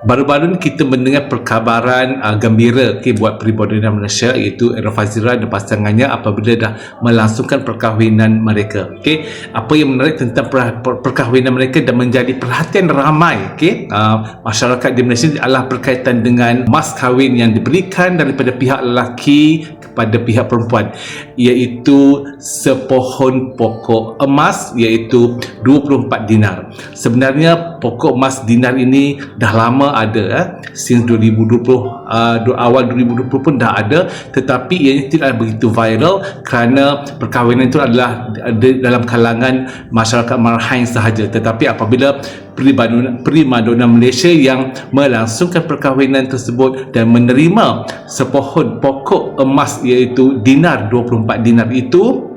Baru-baru ni kita mendengar perkabaran uh, gembira okay, buat peribadatan Malaysia iaitu Era Fazira dan pasangannya apabila dah melangsungkan perkahwinan mereka. Okay. Apa yang menarik tentang per- per- perkahwinan mereka dan menjadi perhatian ramai okay, uh, masyarakat di Malaysia adalah berkaitan dengan mas kahwin yang diberikan daripada pihak lelaki kepada pihak perempuan iaitu sepohon pokok emas iaitu 24 dinar. Sebenarnya pokok emas dinar ini dah lama ada eh. since 2020 uh, awal 2020 pun dah ada tetapi ianya tidak begitu viral kerana perkahwinan itu adalah ada dalam kalangan masyarakat marhain sahaja tetapi apabila primadona, primadona Malaysia yang melangsungkan perkahwinan tersebut dan menerima sepohon pokok emas iaitu dinar 24 dinar itu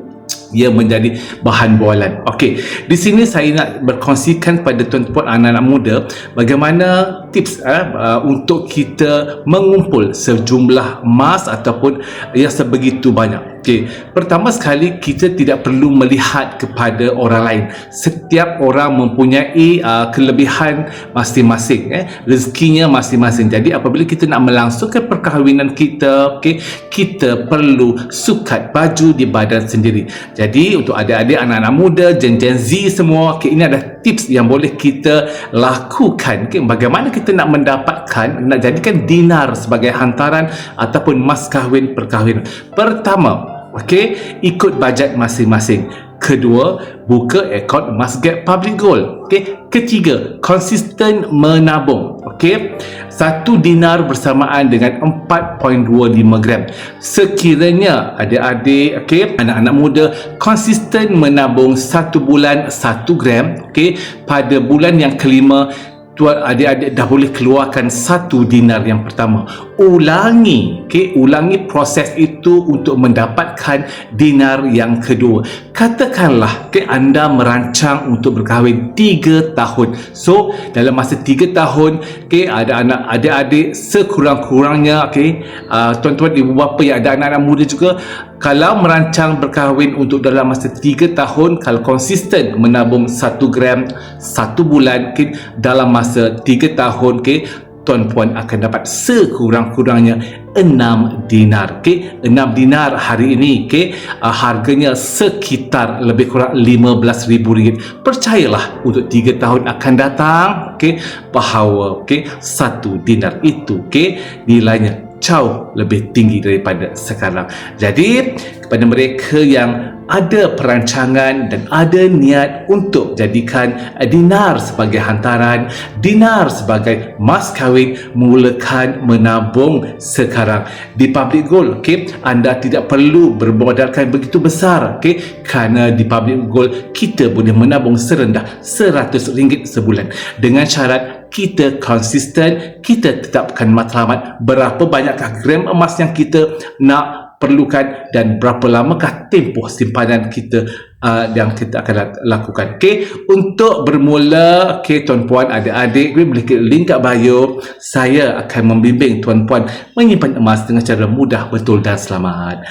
ia menjadi bahan bualan. Okey, di sini saya nak berkongsikan pada tuan-tuan anak-anak muda bagaimana tips eh, uh, untuk kita mengumpul sejumlah emas ataupun yang sebegitu banyak. Okey, pertama sekali kita tidak perlu melihat kepada orang lain. Setiap orang mempunyai uh, kelebihan masing-masing, eh, rezekinya masing-masing. Jadi apabila kita nak melangsungkan perkahwinan kita, okey, kita perlu sukat baju di badan sendiri. Jadi untuk adik-adik anak-anak muda, Gen Gen Z semua, okay, ini ada tips yang boleh kita lakukan. Okay, bagaimana kita nak mendapatkan, nak jadikan dinar sebagai hantaran ataupun mas kahwin perkahwinan. Pertama, okay, ikut bajet masing-masing. Kedua, buka akaun Muscat Public Gold. Okay. Ketiga, konsisten menabung. Okay. Satu dinar bersamaan dengan 4.25 gram. Sekiranya adik-adik, okay, anak-anak muda konsisten menabung satu bulan satu gram, okay, pada bulan yang kelima tuan adik-adik dah boleh keluarkan satu dinar yang pertama. Ulangi okay? ulangi proses itu untuk mendapatkan dinar yang kedua. Katakanlah okay, anda merancang untuk berkahwin 3 tahun. So dalam masa 3 tahun okay, ada anak adik-adik sekurang-kurangnya okay, uh, tuan-tuan ibu bapa yang ada anak-anak muda juga kalau merancang berkahwin untuk dalam masa 3 tahun kalau konsisten menabung 1 gram 1 bulan okay, dalam masa 3 tahun okay, tuan-puan akan dapat sekurang-kurangnya 6 dinar okay? 6 dinar hari ini okay? uh, harganya sekitar lebih kurang RM15,000 percayalah untuk 3 tahun akan datang okay? bahawa okay? 1 dinar itu okay? nilainya jauh lebih tinggi daripada sekarang. Jadi kepada mereka yang ada perancangan dan ada niat untuk jadikan dinar sebagai hantaran, dinar sebagai mas kahwin, mulakan menabung sekarang di public gold. Okay? Anda tidak perlu bermodalkan begitu besar, okay? Kerana di public gold kita boleh menabung serendah RM100 sebulan dengan syarat kita konsisten, kita tetapkan matlamat berapa banyakkah gram emas yang kita nak perlukan dan berapa lamakah tempoh simpanan kita uh, yang kita akan lakukan. Okey, untuk bermula, okey tuan-puan, adik-adik, boleh klik link kat bio. Saya akan membimbing tuan-puan menyimpan emas dengan cara mudah, betul dan selamat.